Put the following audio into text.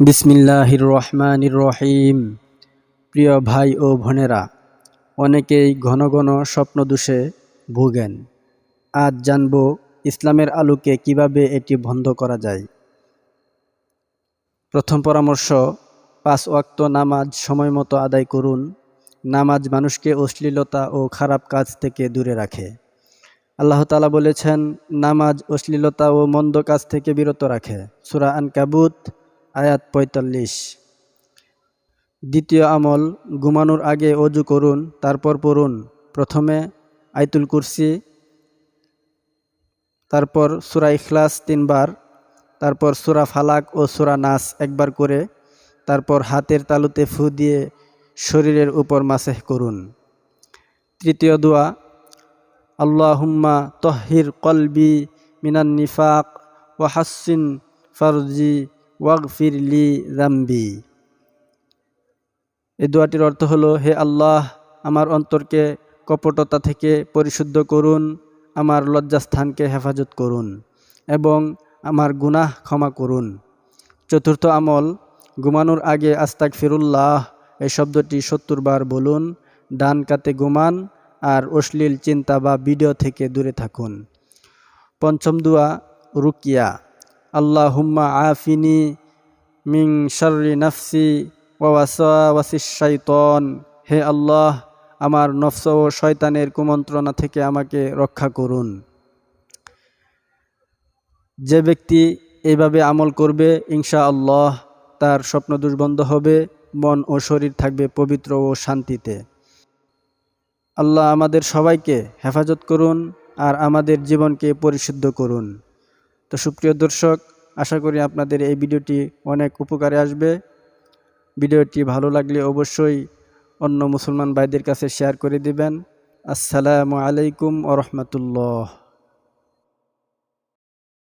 বিসমিল্লাহির রহমানির রহিম প্রিয় ভাই ও বোনেরা, অনেকেই ঘন ঘন স্বপ্নদোষে ভোগেন। আজ জানব ইসলামের আলোকে কীভাবে এটি বন্ধ করা যায়। প্রথম পরামর্শ, পাঁচ ওয়াক্ত নামাজ সময় মতো আদায় করুন। নামাজ মানুষকে অশ্লীলতা ও খারাপ কাজ থেকে দূরে রাখে। আল্লাহ তালা বলেছেন, নামাজ অশ্লীলতা ও মন্দ কাজ থেকে বিরত রাখে। সুরা আন কাবুত আয়াত পঁয়তাল্লিশ। দ্বিতীয় আমল, ঘুমানোর আগে অজু করুন, তারপর পড়ুন। প্রথমে আইতুল কুরসি, তারপর সুরা ইখলাস তিনবার, তারপর সুরা ফালাক ও সুরা নাস একবার করে, তারপর হাতের তালুতে ফু দিয়ে শরীরের উপর মাসেহ করুন। তৃতীয় দোয়া, আল্লাহুম্মা তহির কলবি মিনান নিফাক ওয়াহাসিন ফারজি ওয়াগফিরলি জাম্বি এই দোয়াটির অর্থ হলো, হে আল্লাহ, আমার অন্তরকে কপটতা থেকে পরিশুদ্ধ করুন, আমার লজ্জাস্থানকে হেফাজত করুন এবং আমার গুনাহ ক্ষমা করুন। চতুর্থ আমল, ঘুমানোর আগে আস্তাক ফিরুল্লাহ এই শব্দটি সত্তর বার বলুন, ডান কাতে ঘুমান আর অশ্লীল চিন্তা বা ভিডিও থেকে দূরে থাকুন। পঞ্চম দুয়া, রুকিয়া। আল্লাহ হুম্মা আফিনি মিং শর্রি নফসি ওয়াসিসাইতন হে আল্লাহ, আমার নফস ও শয়তানের কুমন্ত্রণা থেকে আমাকে রক্ষা করুন। যে ব্যক্তি এইভাবে আমল করবে ইনশা আল্লাহ তার স্বপ্ন দুর্বন্ধ হবে, মন ও শরীর থাকবে পবিত্র ও শান্তিতে। আল্লাহ আমাদের সবাইকে হেফাজত করুন আর আমাদের জীবনকে পরিশুদ্ধ করুন। তো সুপ্রিয় দর্শক, আশা করি আপনাদের এই ভিডিওটি অনেক উপকারে আসবে। ভিডিওটি ভালো লাগলে অবশ্যই অন্য মুসলমান ভাইদের কাছে শেয়ার করে দিবেন। আসসালামু আলাইকুম ও রহমতুল্লাহ।